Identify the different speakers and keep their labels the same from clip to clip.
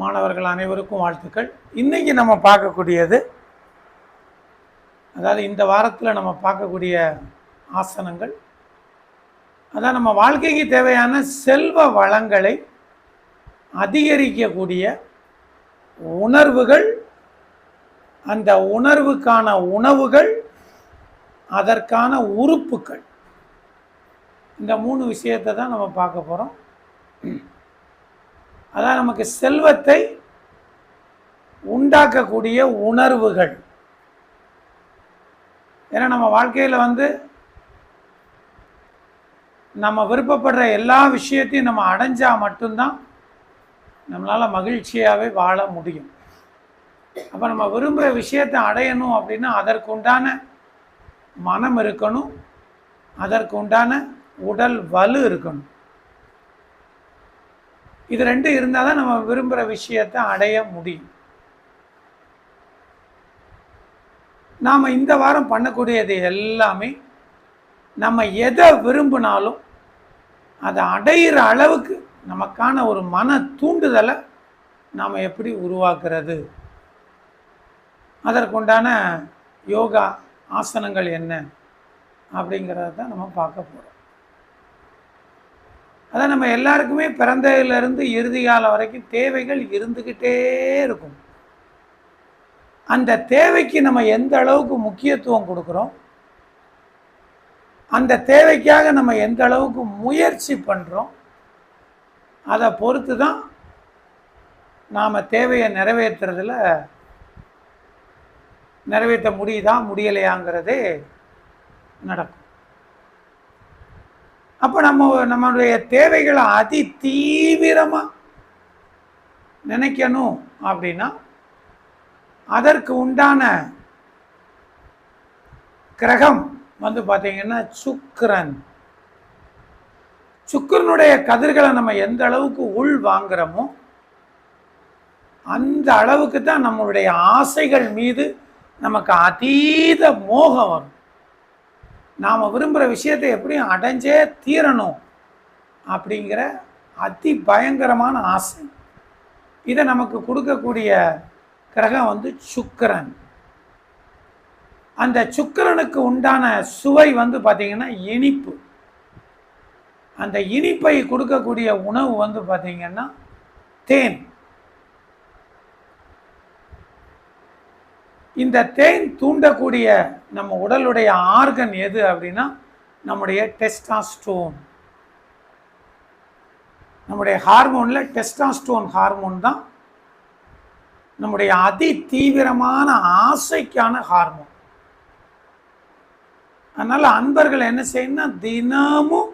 Speaker 1: மாணவர்கள் அனைவருக்கும் வாழ்த்துக்கள். இன்றைக்கி நம்ம பார்க்கக்கூடியது அதாவது இந்த வாரத்தில் நம்ம பார்க்கக்கூடிய ஆசனங்கள். அதான் நம்ம வாழ்க்கைக்கு தேவையான செல்வ வளங்களை அதிகரிக்கக்கூடிய உணர்வுகள் அந்த உணர்வுக்கான உணவுகள் அதற்கான உறுப்புகள். இந்த மூணு விஷயத்தை தான் நம்ம பார்க்க போகிறோம் அதான் நமக்கு செல்வத்தை உண்டாக்கக்கூடிய உணர்வுகள். ஏன்னா நம்ம வாழ்க்கையில் வந்து நம்ம விருப்பப்படுற எல்லா விஷயத்தையும் நம்ம அடைஞ்சால் மட்டும்தான் நம்மளால் மகிழ்ச்சியாகவே வாழ முடியும். அப்போ நம்ம விரும்புகிற விஷயத்தை அடையணும் அப்படின்னா அதற்கு உண்டான மனம் இருக்கணும் அதற்கு உண்டான உடல் வலு இருக்கணும். இது ரெண்டும் இருந்தால் தான் நம்ம விரும்புகிற விஷயத்தை அடைய முடியும். நாம் இந்த வாரம் பண்ணக்கூடியது எல்லாமே நம்ம எதை விரும்பினாலும் அதை அடையிற அளவுக்கு நமக்கான ஒரு மன தூண்டுதலை நாம் எப்படி உருவாக்குறது? அதற்குண்டான யோகா ஆசனங்கள் என்ன? அப்படிங்கிறத தான் நம்ம பார்க்க போகிறோம் அதான் நம்ம எல்லாருக்குமே பிறந்ததுலேருந்து இறுதி காலம் வரைக்கும் தேவைகள் இருந்துக்கிட்டே இருக்கும். அந்த தேவைக்கு நம்ம எந்த அளவுக்கு முக்கியத்துவம் கொடுக்குறோம்? அந்த தேவைக்காக நம்ம எந்த அளவுக்கு முயற்சி பண்ணுறோம் அதை பொறுத்து தான் நாம் தேவையை நிறைவேற்றுறதில் நிறைவேற்ற முடியுதா முடியலையாங்கிறதே நடக்கும். அப்போ நம்ம நம்மளுடைய தேவைகளை அதி தீவிரமாக நினைக்கணும் அப்படின்னா அதற்கு உண்டான கிரகம் வந்து பார்த்தீங்கன்னா சுக்கரன். சுக்கரனுடைய கதிர்களை நம்ம எந்த அளவுக்கு உள் வாங்குறோமோ அந்த அளவுக்கு தான் நம்மளுடைய ஆசைகள் மீது நமக்கு அதீத மோகம் வரும். நாம் விரும்புகிற விஷயத்தை எப்படியும் அடைஞ்சே தீரணும் அப்படிங்கிற அதி பயங்கரமான ஆசை. இதை நமக்கு கொடுக்கக்கூடிய கிரகம் வந்து சுக்கிரன். அந்த சுக்கிரனுக்கு உண்டான சுவை வந்து பார்த்திங்கன்னா இனிப்பு. அந்த இனிப்பை கொடுக்கக்கூடிய உணவு வந்து பார்த்திங்கன்னா தேன். இந்த தேன் தூண்டக்கூடிய நம்ம உடலுடைய ஆர்கன் எது அப்படின்னா நம்முடைய டெஸ்டாஸ்டோன். நம்முடைய ஹார்மோனில் டெஸ்டாஸ்டோன் ஹார்மோன் தான் நம்முடைய அதி தீவிரமான ஆசைக்கான ஹார்மோன். அதனால் அன்பர்கள் என்ன செய்யணும்னா தினமும்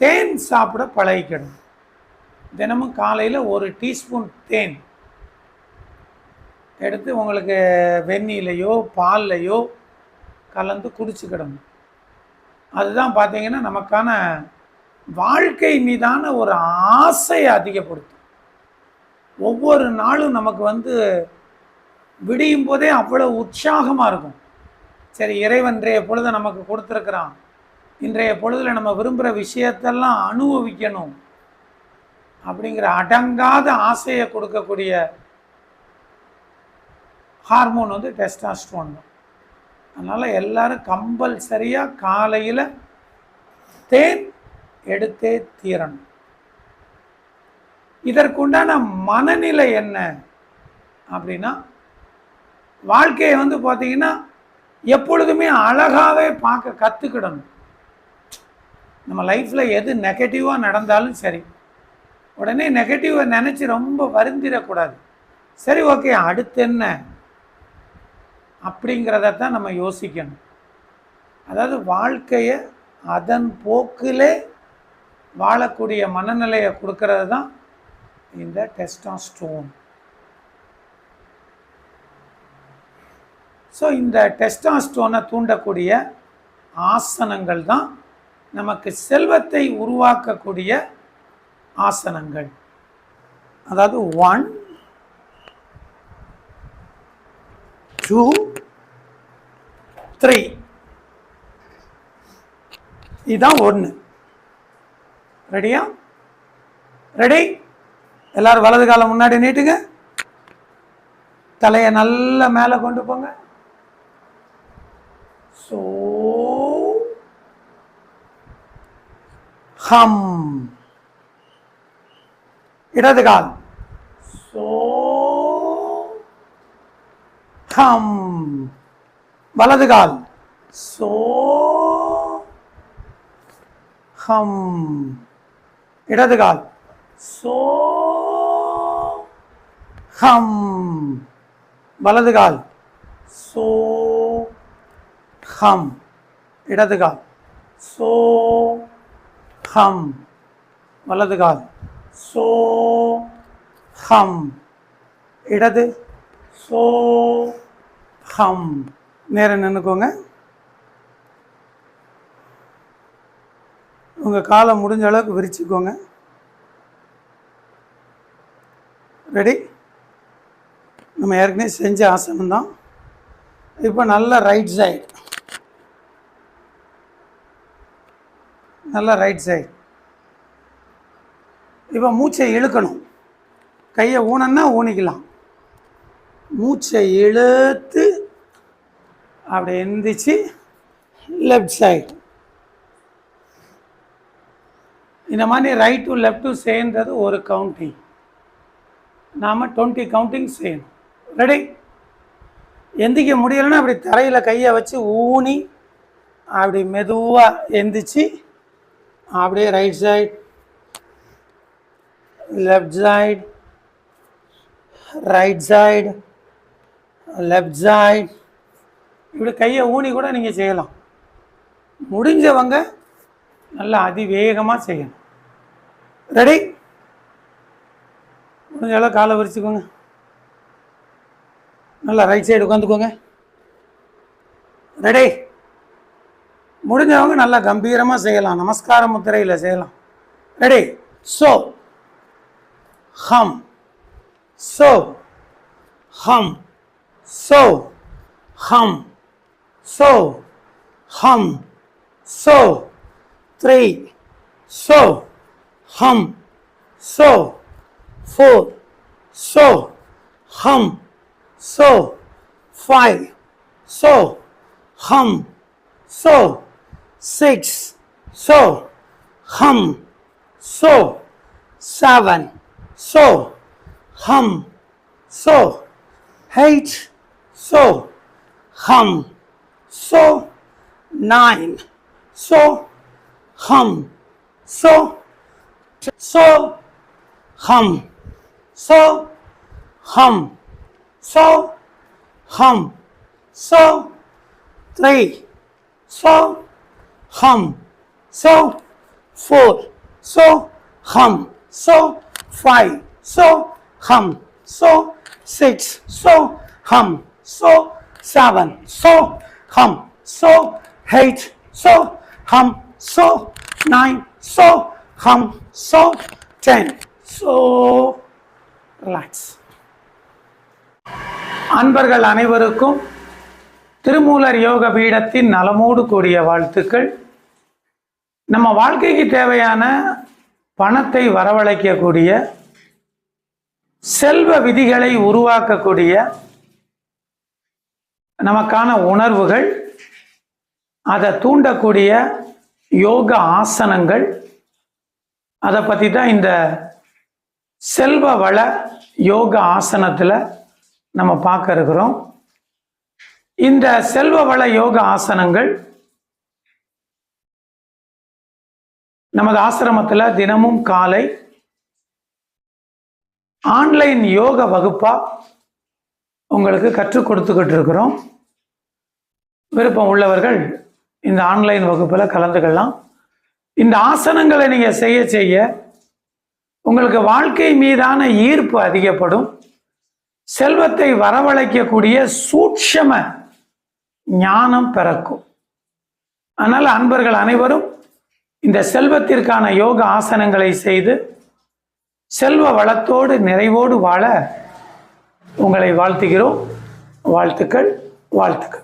Speaker 1: தேன் சாப்பிட பழகிக்கணும். தினமும் காலையில் ஒரு டீஸ்பூன் தேன். எடுத்து உங்களுக்கு வெந்நிலையோ பால்லையோ கலந்து குடிச்சுக்கிடணும் அதுதான் பார்த்தீங்கன்னா நமக்கான வாழ்க்கை மீதான ஒரு ஆசையை அதிகப்படுத்தும். ஒவ்வொரு நாளும் நமக்கு வந்து விடியும் போதே அவ்வளோ உற்சாகமாக இருக்கும். சரி இறைவன் இன்றைய பொழுதை நமக்கு கொடுத்துருக்குறான். இன்றைய பொழுதில் நம்ம விரும்புகிற விஷயத்தெல்லாம் அனுபவிக்கணும். அப்படிங்கிற அடங்காத ஆசையை கொடுக்கக்கூடிய ஹார்மோன் வந்து டெஸ்டாஸ்ட்ரோன் தான். அதனால் எல்லோரும் கம்பல்சரியாக காலையில் தேன் எடுத்தே தீரணும். இதற்குண்டான மனநிலை என்ன அப்படின்னா வாழ்க்கையை வந்து பார்த்தீங்கன்னா எப்பொழுதுமே அழகாகவே பார்க்க கற்றுக்கிடணும் நம்ம லைஃப்பில் எது நெகட்டிவாக நடந்தாலும் சரி உடனே நெகட்டிவை நினச்சி ரொம்ப வருந்திடக்கூடாது. சரி ஓகே அடுத்து என்ன? அப்படிங்கிறத தான் நம்ம யோசிக்கணும். அதாவது வாழ்க்கையை அதன் போக்கிலே வாழக்கூடிய மனநிலையை கொடுக்கறது தான் இந்த டெஸ்டாஸ்டோன் ஸோ இந்த டெஸ்டாஸ்டோனை தூண்டக்கூடிய ஆசனங்கள் தான் நமக்கு செல்வத்தை உருவாக்கக்கூடிய ஆசனங்கள். அதாவது ஒன் டூ த்ரீ இதுதான் ஒன்று ரெடியா ரெடி எல்லாரும் வலது காலம் முன்னாடி நீட்டுங்க. தலையை நல்லா மேலே கொண்டு போங்க. சோ ஹம் இடது கால். சோ ஹம் வலது கால் சோ ஹம் இடது கால் சோ ஹம் வலது கால் சோ ஹம் இடது கால் சோ ஹம் வலது கால் சோ ஹம் இடது சோ ஹம் நேரம் நின்றுக்கோங்க உங்கள் காலை முடிஞ்ச அளவுக்கு விரிச்சுக்கோங்க. ரெடி நம்ம ஏற்கனவே செஞ்ச ஆசனம் தான். இப்போ நல்ல ரைட் சைடு நல்லா ரைட் சைடு இப்போ மூச்சை இழுக்கணும். கையை ஊனன்னா ஊனிக்கலாம். மூச்சை இழுத்து அப்படி எந்திரிச்சு லெஃப்ட் சைடு இந்த மாதிரி ரைட் டு லெஃப்ட்டும் சேர்ந்தது ஒரு கவுண்டிங் நாம் டுவெண்ட்டி கவுண்டிங் செய்யணும். ரெடி எந்திக்க முடியலைன்னா அப்படி தரையில் கையை வச்சு ஊனி அப்படி மெதுவாக எந்திரிச்சு அப்படியே right side left side right side left side இப்படி கையை ஊனி கூட நீங்கள் செய்யலாம். முடிஞ்சவங்க நல்லா அதிவேகமாக செய்யணும். ரெடி முடிஞ்ச அளவு காலை விரிச்சுக்கோங்க. நல்லா ரைட் சைடு உட்காந்துக்கோங்க. ரெடி முடிஞ்சவங்க நல்லா கம்பீரமாக செய்யலாம். நமஸ்கார முத்திரையில் செய்யலாம். ரெடி ஸோ ஹம் ஸோ ஹம் so, hum, so, hum, so. Three, so, hum, so. Four, so, hum, so. Five, so, hum, so. Six, so, hum, so. Seven, so, hum, so. Eight, so, hum, so, nine, so, hum, so, so, hum, so, hum, so, hum, so, three, so, hum, so, four, so, hum, so, five, so, hum, so, six, so, hum, so, seven, so, hum, so, eight, so, hum, so, nine, so, hum, so, ten, so, relax. அன்பர்கள் அனைவருக்கும் திருமூலர் யோக பீடத்தின் நலமோடு கூடிய வாழ்த்துக்கள். நம்ம வாழ்க்கைக்கு தேவையான பணத்தை வரவழைக்கக்கூடிய செல்வ விதிகளை உருவாக்கக்கூடிய நமக்கான உணர்வுகள் அதை தூண்டக்கூடிய யோக ஆசனங்கள் அதை பற்றி தான் இந்த செல்வ வள யோக ஆசனத்தில் நம்ம பார்க்க இருக்கிறோம். இந்த செல்வ வள யோக ஆசனங்கள் நமது ஆசிரமத்தில் தினமும் காலை ஆன்லைன் யோக வகுப்பா உங்களுக்கு கற்றுக் கொடுத்துக்கிட்டு இருக்கிறோம் விருப்பம் உள்ளவர்கள் இந்த ஆன்லைன் வகுப்பில் கலந்துக்கலாம். இந்த ஆசனங்களை நீங்கள் செய்ய செய்ய உங்களுக்கு வாழ்க்கை மீதான ஈர்ப்பு அதிகப்படும். செல்வத்தை வரவழைக்கக்கூடிய சூட்சம ஞானம் பிறக்கும். அதனால் அன்பர்கள் அனைவரும் இந்த செல்வத்திற்கான யோக ஆசனங்களை செய்து செல்வ வளத்தோடு நிறைவோடு வாழ உங்களை வாழ்த்துகிறோம். வாழ்த்துக்கள் வாழ்த்துக்கள்.